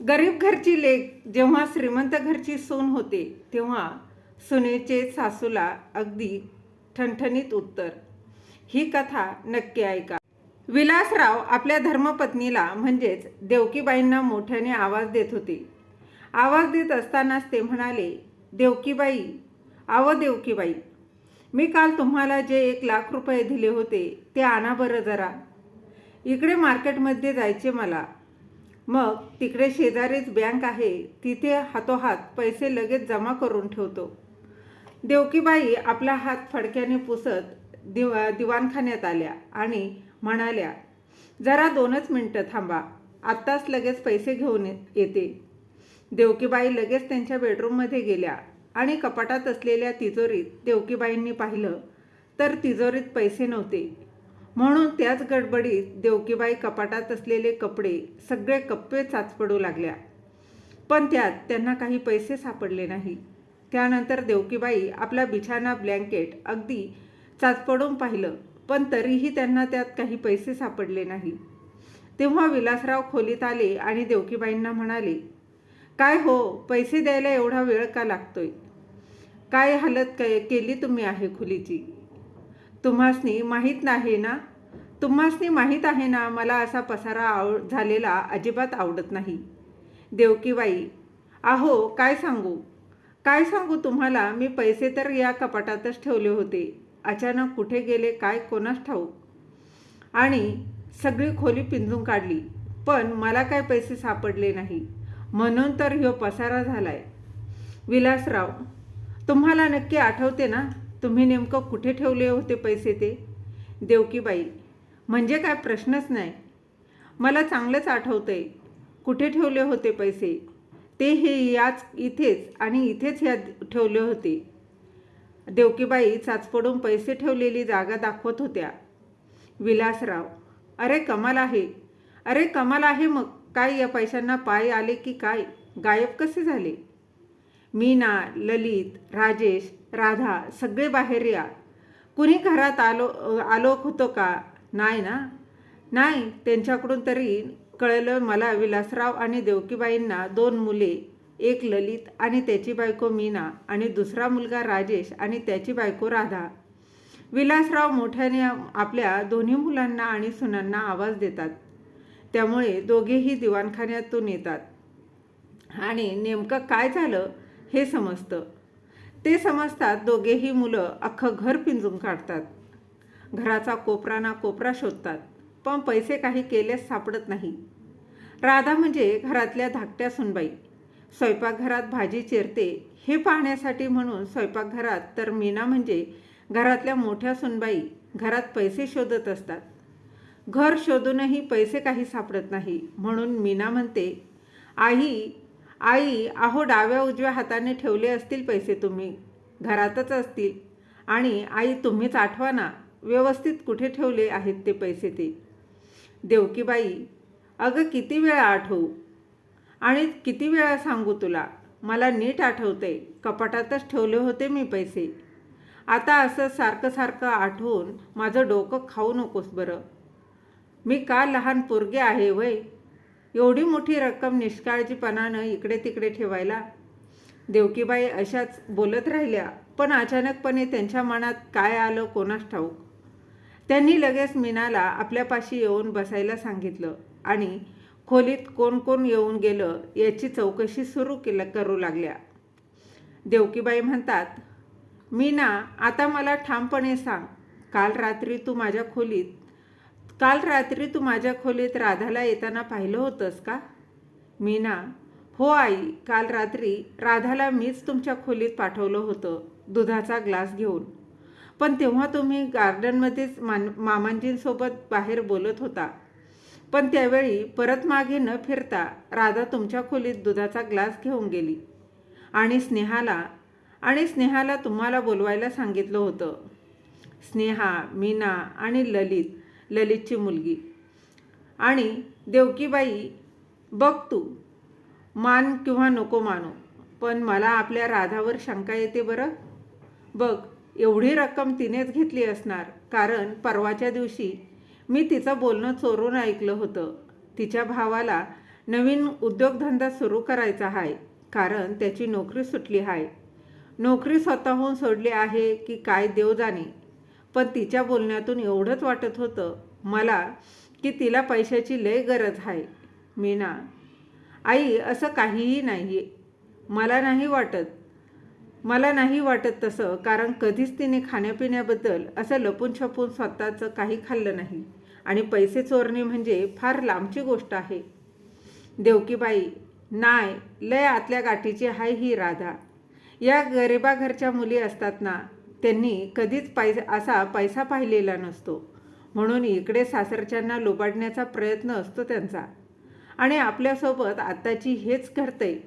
गरीब घरची लेक जेव्हा श्रीमंत घरची सून होते तेव्हा सुनेचे सासूला अगदी ठणठणीत उत्तर ही कथा नक्की ऐका. विलासराव आपल्या धर्मपत्नीला म्हणजेच देवकीबाईंना मोठ्याने आवाज देत होते. आवाज देत असतानाच ते म्हणाले देवकीबाई आव देवकीबाई मी काल तुम्हाला जे एक लाख रुपये दिले होते ते आणा बरं जरा. इकडे मार्केटमध्ये जायचे मला मग तिकडे शेजारीच बँक आहे. तिथे हातोहात पैसे लगेच जमा करून ठेवतो. देवकीबाई आपला हात फडक्याने पुसत दिव दिवाणखान्यात आल्या आणि म्हणाल्या जरा दोनच मिनटं थांबा. आत्ताच लगेच पैसे घेऊन येते. देवकीबाई लगेच त्यांच्या बेडरूममध्ये गेल्या आणि कपाटात असलेल्या तिजोरीत देवकीबाईंनी पाहिलं तर तिजोरीत पैसे नव्हते. म्हणून त्याच गडबडीत देवकीबाई कपाटात असलेले कपडे सगळे कप्पे चाचपडू लागल्या. पण त्यात त्यांना काही पैसे सापडले नाही. त्यानंतर देवकीबाई आपला बिछाना ब्लँकेट अगदी चाचपडून पाहिलं पण तरीही त्यांना त्यात काही पैसे सापडले नाही. तेव्हा विलासराव खोलीत आले आणि देवकीबाईंना म्हणाले काय हो पैसे द्यायला एवढा वेळ का लागतोय? काय हालत काय केली तुम्ही आहे खोलीची? तुम्हासनी माहीत नाही ना? तुम्हासनी माहीत आहे ना मला असा पसारा आव झालेला अजिबात आवडत नाही. देवकीबाई आहो काय सांगू? काय सांगू तुम्हाला? मी पैसे तर या कपाटातच ठेवले होते. अचानक कुठे गेले काय कोणास ठाऊक? आणि सगळी खोली पिंजून काढली. पण मला काय पैसे सापडले नाही. म्हणून तर ह्यो पसारा झालाय. विलासराव तुम्हाला नक्की आठवते ना? तुम्ही नेमकं कुठे ठेवले होते पैसे ते? देवकीबाई म्हणजे काय प्रश्नच नाही. मला चांगलंच आठवतं आहे कुठे ठेवले होते पैसे? ते हे याच इथेच आणि इथेच ह्या ठेवले होते. देवकीबाई चाचपडून पैसे ठेवलेली जागा दाखवत होत्या. विलासराव अरे कमाल आहे. अरे कमाल आहे मग. काय या पैशांना पाय आले की काय? गायब कसे झाले? मीना ललित राजेश राधा सगळे बाहेर या. कुणी घरात आलो आलो होतो का? नाही ना? नाही त्यांच्याकडून तरी कळलं मला विलासराव आणि देवकीबाईंना दोन मुले एक ललित आणि त्याची बायको मीना आणि दुसरा मुलगा राजेश आणि त्याची बायको राधा. विलासराव मोठ्याने आपल्या दोन्ही मुलांना आणि सुनांना आवाज देतात. त्यामुळे दोघेही दिवाणखान्यातून येतात. आणि नेमकं काय झालं हे समजतं. ते समजतात दोघेही मुलं अख्खं घर पिंजून काढतात. घराचा कोपरा ना कोपरा शोधतात पण पैसे काही केलेच सापडत नाही. राधा म्हणजे घरातल्या धाकट्या सुनबाई. स्वयंपाकघरात भाजी चिरते हे पाहण्यासाठी म्हणून स्वयंपाकघरात तर मीना म्हणजे घरातल्या मोठ्या सुनबाई घरात पैसे शोधत असतात. घर शोधूनही पैसे काही सापडत नाही म्हणून मीना म्हणते आई आई अहो डाव्या उजव्या हाताने ठेवले असतील पैसे तुम्ही. घरातच असतील. आणि आई तुम्हीच आठवा ना व्यवस्थित कुठे ठेवले आहेत ते पैसे ते? देवकीबाई अगं किती वेळा आठवू? आणि किती वेळा सांगू तुला? मला नीट आठवते कपाटातच ठेवले होते मी पैसे. आता असं सारखं सारखं आठवून माझं डोकं खाऊ नकोस बरं. मी का लहान पोरगे आहे वय? एवढी मोठी रक्कम निष्काळजीपणानं इकडे तिकडे ठेवायला? देवकीबाई अशाच बोलत राहिल्या पण अचानकपणे त्यांच्या मनात काय आलं कोणास ठाऊक? त्यांनी लगेच मीनाला आपल्यापाशी येऊन बसायला सांगितलं आणि खोलीत कोण कोण येऊन गेलं याची चौकशी सुरू केलं करू लागल्या. देवकीबाई म्हणतात मीना आता मला ठामपणे सांग काल रात्री तू माझ्या खोलीत काल रात्री तू माझ्या खोलीत राधाला येताना पाहिलं होतंस का? मीना हो आई काल रात्री राधाला मीच तुमच्या खोलीत पाठवलं होतं दुधाचा ग्लास घेऊन. पण तेव्हा तुम्ही गार्डनमध्येच मान मामांजींसोबत बाहेर बोलत होता. पण त्यावेळी परत मागे न फिरता राधा तुमच्या खोलीत दुधाचा ग्लास घेऊन गेली. आणि स्नेहाला आणि स्नेहाला तुम्हाला बोलवायला सांगितलं होतं. स्नेहा मीना आणि ललित ललितची मुलगी. आणि देवकीबाई बघ तू मान किंवा नको मानो पण मला आपल्या राधावर शंका येते बरं. बघ एवढी रक्कम तिनेच घेतली असणार कारण परवाच्या दिवशी मी तिचं बोलणं चोरून ऐकलं होतं. तिच्या भावाला नवीन उद्योगधंदा सुरू करायचा आहे कारण त्याची नोकरी सुटली आहे नोकरी स्वतःहून सोडली आहे की काय देव जाणे पण तिच्या बोलण्यातून एवढंच वाटत होतं मला की तिला पैशाची लय गरज आहे. मीना आई असं काहीही नाही आहे मला नाही वाटत. मला नाही वाटत तसं कारण कधीच तिने खाण्यापिण्याबद्दल असं लपून छपून स्वतःचं काही खाल्लं नाही. आणि पैसे चोरणे म्हणजे फार लांबची गोष्ट आहे. देवकीबाई नाय लय आतल्या गाठीची हाय ही राधा. या गरिबाघरच्या मुली असतात ना त्यांनी कधीच पैसा असा पैसा पाहिलेला नसतो. म्हणून इकडे सासरच्यांना लुबाडण्याचा प्रयत्न असतो त्यांचा. आणि आपल्यासोबत आत्ताची हेच घडतंय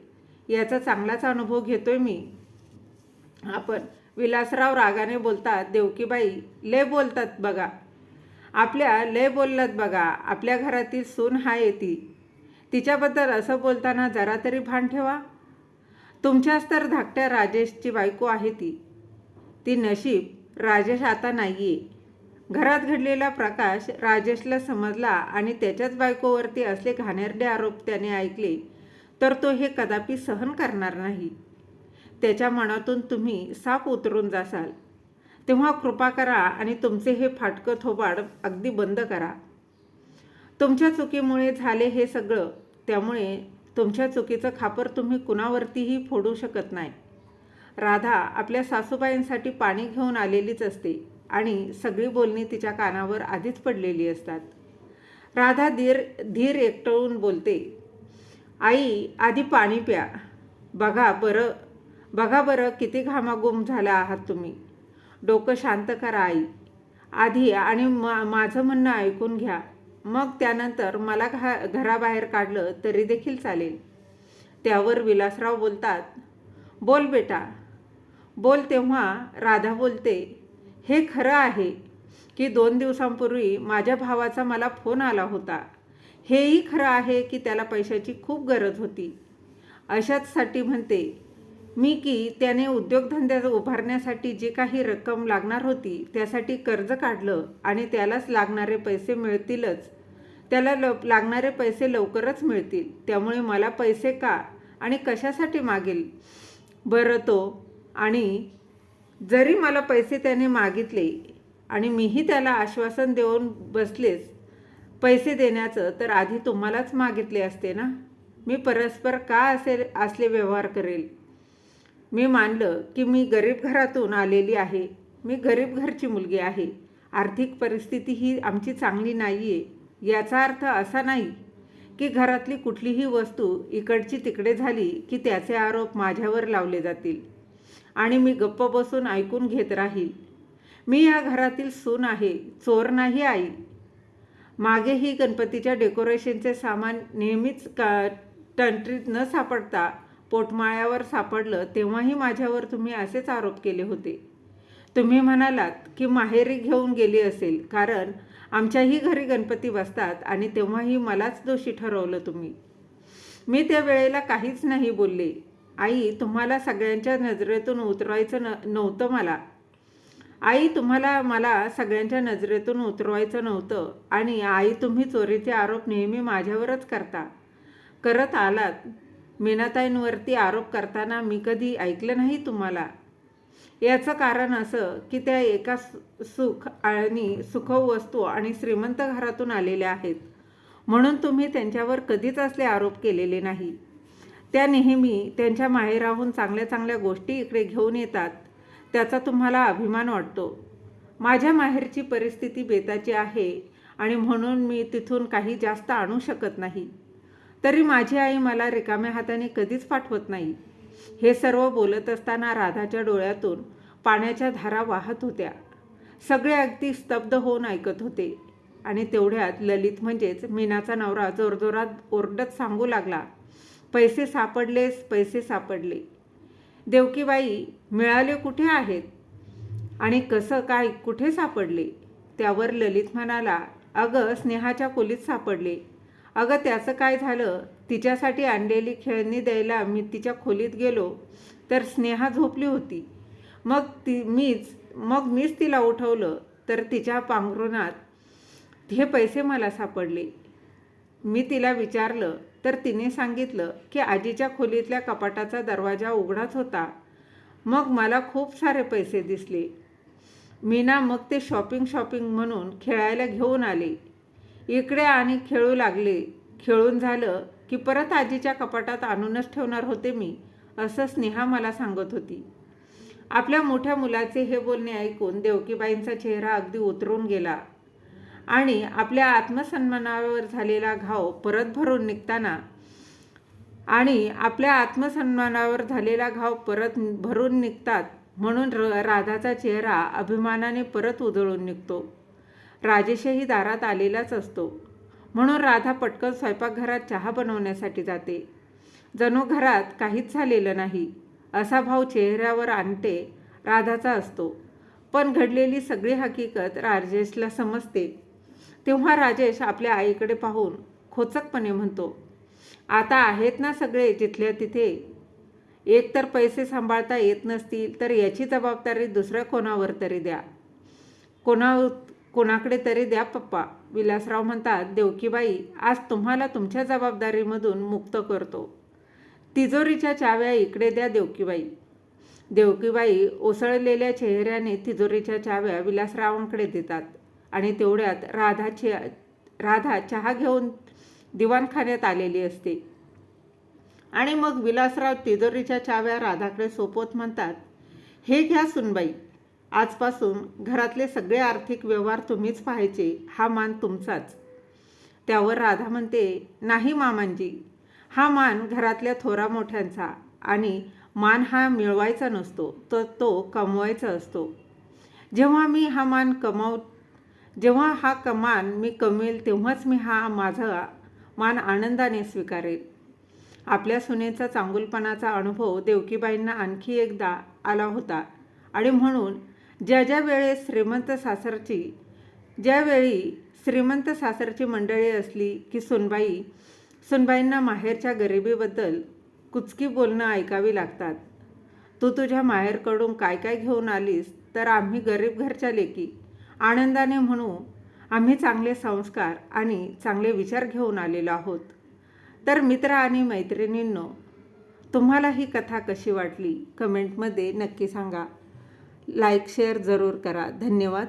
याचा चांगलाच अनुभव घेतोय मी. आपण विलासराव रागाने बोलतात देवकीबाई लय बोलतात बघा. आपल्या लय बोललात बघा. आपल्या घरातील सून हा येते. तिच्याबद्दल असं बोलताना जरा तरी भान ठेवा. तुमच्याच तर धाकट्या राजेशची बायको आहे ती. ती नशीब राजेश आता नाही आहे घरात घडलेला प्रकाश राजेशला समजला आणि त्याच्याच बायकोवरती असले घाणेरडे आरोप त्याने ऐकले तर तो हे कदापि सहन करणार नाही. त्याच्या मनातून तुम्ही साप उतरून जासाल. तेव्हा कृपा करा आणि तुमचे हे फाटकं थोबाड अगदी बंद करा. तुमच्या चुकीमुळे झाले हे सगळं त्यामुळे तुमच्या चुकीचं खापर तुम्ही कुणावरतीही फोडू शकत नाही. राधा आपल्या सासूबाईंसाठी पाणी घेऊन आलेलीच असते आणि सगळी बोलणी तिच्या कानावर आधीच पडलेली असतात. राधा धीर धीर एकटळून बोलते आई आधी पाणी प्या. बघा बरं बघा बरं किती घामागुम झाला आहात तुम्ही. डोकं शांत करा आई. आधी आणि मा माझं म्हणणं ऐकून घ्या. मग त्यानंतर मला घा घराबाहेर काढलं तरी देखील चालेल. त्यावर विलासराव बोलतात बोल बेटा बोल तेव्हा राधा बोलते हे खरं आहे की दोन दिवसांपूर्वी माझ्या भावाचा मला फोन आला होता. हेही खरं आहे की त्याला पैशाची खूप गरज होती. अशाचसाठी म्हणते मी की त्याने उद्योगधंद्या उभारण्यासाठी जी काही रक्कम लागणार होती त्यासाठी कर्ज काढलं आणि त्यालाच लागणारे पैसे मिळतीलच. त्याला ल लागणारे पैसे लवकरच मिळतील. त्यामुळे मला पैसे का आणि कशासाठी मागेल? बरं तो आणि जरी मला पैसे त्याने मागितले आणि मीही त्याला आश्वासन देऊन बसलेच पैसे देण्याचं तर आधी तुम्हालाच मागितले असते ना? मी परस्पर का असे असले व्यवहार करेल? मी मानलं की मी गरीब घरातून आलेली आहे. मी गरीब घरची मुलगी आहे. आर्थिक परिस्थिती ही आमची चांगली नाही आहे याचा अर्थ असा नाही की घरातली कुठलीही वस्तू इकडची तिकडे झाली की त्याचे आरोप माझ्यावर लावले जातील. आणि मी गप्प बसून ऐकून घेत राहील. मी या घरातील सून आहे चोर नाही आई. मागेही गणपतीच्या डेकोरेशनचे सामान नेहमीच का टंट्रीत न सापडता पोटमाळ्यावर सापडलं तेव्हाही माझ्यावर तुम्ही असेच आरोप केले होते. तुम्ही म्हणालात की माहेरी घेऊन गेली असेल कारण आमच्याही घरी गणपती बसतात आणि तेव्हाही मलाच दोषी ठरवलं तुम्ही. मी त्या वेळेला काहीच नाही बोलले. आई तुम्हाला सगळ्यांच्या नजरेतून उतरवायचं न नव्हतं मला. आई तुम्हाला मला सगळ्यांच्या नजरेतून उतरवायचं नव्हतं आणि आई तुम्ही चोरीचे आरोप नेहमी माझ्यावरच करता. करत आलात. मीनाताईंवरती आरोप करताना मी कधी ऐकलं नाही तुम्हाला. याचं कारण असं की त्या एका सुख आणि सुखव वस्तू आणि श्रीमंत घरातून आलेल्या आहेत. म्हणून तुम्ही त्यांच्यावर कधीच असले आरोप केलेले नाही. त्या नेहमी त्यांच्या माहेराहून चांगल्या चांगल्या गोष्टी इकडे घेऊन येतात. त्याचा तुम्हाला अभिमान वाटतो. माझ्या माहेरची परिस्थिती बेताची आहे आणि म्हणून मी तिथून काही जास्त आणू शकत नाही. तरी माझी आई मला रिकाम्या हाताने कधीच पाठवत नाही. हे सर्व बोलत असताना राधाच्या डोळ्यातून पाण्याच्या धारा वाहत होत्या. सगळे अगदी स्तब्ध होऊन ऐकत होते आणि तेवढ्यात ललित म्हणजेच मीनाचा नवरा जोरजोरात ओरडत सांगू लागला पैसे सापडलेस पैसे सापडले. देवकीबाई मिळाले कुठे आहेत? आणि कसं काय कुठे सापडले? त्यावर ललित म्हणाला अगं स्नेहाच्या खोलीत सापडले. अगं त्याचं काय झालं? तिच्यासाठी आणलेली खेळणी द्यायला मी तिच्या खोलीत गेलो तर स्नेहा झोपली होती. मग ती मीच मग मीच तिला उठवलं तर तिच्या पांघरुणात हे पैसे मला सापडले. मी तिला विचारलं तर तिने सांगितलं की आजीच्या खोलीतल्या कपाटाचा दरवाजा उघडाच होता. मग मला खूप सारे पैसे दिसले. मीना मग ते शॉपिंग शॉपिंग म्हणून खेळायला घेऊन आले. इकडे आणि खेळू लागले. खेळून झालं की परत आजीच्या कपाटात आणूनच ठेवणार होते मी असं स्नेहा मला सांगत होती. आपल्या मोठ्या मुलाचे हे बोलणे ऐकून देवकीबाईंचा चेहरा अगदी उतरून गेला. आणि आपल्या आत्मसन्मानावर झालेला घाव परत भरून निघताना आणि आपल्या आत्मसन्मानावर झालेला घाव परत भरून निघतात म्हणून र राधाचा चेहरा अभिमानाने परत उजळून निघतो. राजेशही दारात आलेलाच असतो. म्हणून राधा पटकन स्वयंपाकघरात चहा बनवण्यासाठी जाते. जणू घरात काहीच झालेलं नाही. असा भाव चेहऱ्यावर आणते राधाचा असतो. पण घडलेली सगळी हकीकत राजेशला समजते. तेव्हा राजेश आपल्या आईकडे पाहून खोचकपणे म्हणतो आता आहेत ना सगळे जिथल्या तिथे. एक तर पैसे सांभाळता येत नसतील तर याची जबाबदारी दुसऱ्या कोणावर तरी द्या. कोणा कोणाकडे तरी द्या पप्पा. विलासराव म्हणतात देवकीबाई आज तुम्हाला तुमच्या जबाबदारीमधून मुक्त करतो. तिजोरीच्या चाव्या इकडे द्या देवकीबाई. देवकीबाई ओसळलेल्या चेहऱ्याने तिजोरीच्या चाव्या विलासरावांकडे देतात. आणि तेवढ्यात राधाची राधा चहा घेऊन दिवाणखान्यात आलेली असते. आणि मग विलासराव तिजोरीच्या चाव्या राधाकडे सोपवत म्हणतात हे घ्या सुनबाई आजपासून घरातले सगळे आर्थिक व्यवहार तुम्हीच पाहायचे हा मान तुमचाच. त्यावर राधा म्हणते नाही मामांजी हा मान घरातल्या थोरा मोठ्यांचा आणि मान हा मिळवायचा नसतो तर तो कमवायचा असतो. जेव्हा मी हा मान कमाव जेव्हा हा कमान मी कमेल तेव्हाच मी हा माझा मान आनंदाने स्वीकारेल आपल्या सुनेचा चांगुलपणाचा अनुभव देवकीबाईंना आणखी एकदा आला होता आणि म्हणून ज्या ज्या वेळेस श्रीमंत सासरची ज्यावेळी श्रीमंत सासरची मंडळी असली की सुनबाई सुनबाईंना माहेरच्या गरिबीबद्दल कुचकी बोलणं ऐकावी लागतात. तू तुझ्या माहेरकडून काय काय घेऊन आलीस तर आम्ही गरीब घरच्या लेकी आनंदाने म्हणू आम्ही चांगले संस्कार आणि चांगले विचार घेऊन आलेलो आहोत. तर मित्र आणि मैत्रिणींनो तुम्हाला ही कथा कशी वाटली? कमेंटमध्ये नक्की सांगा. लाईक शेअर जरूर करा. धन्यवाद.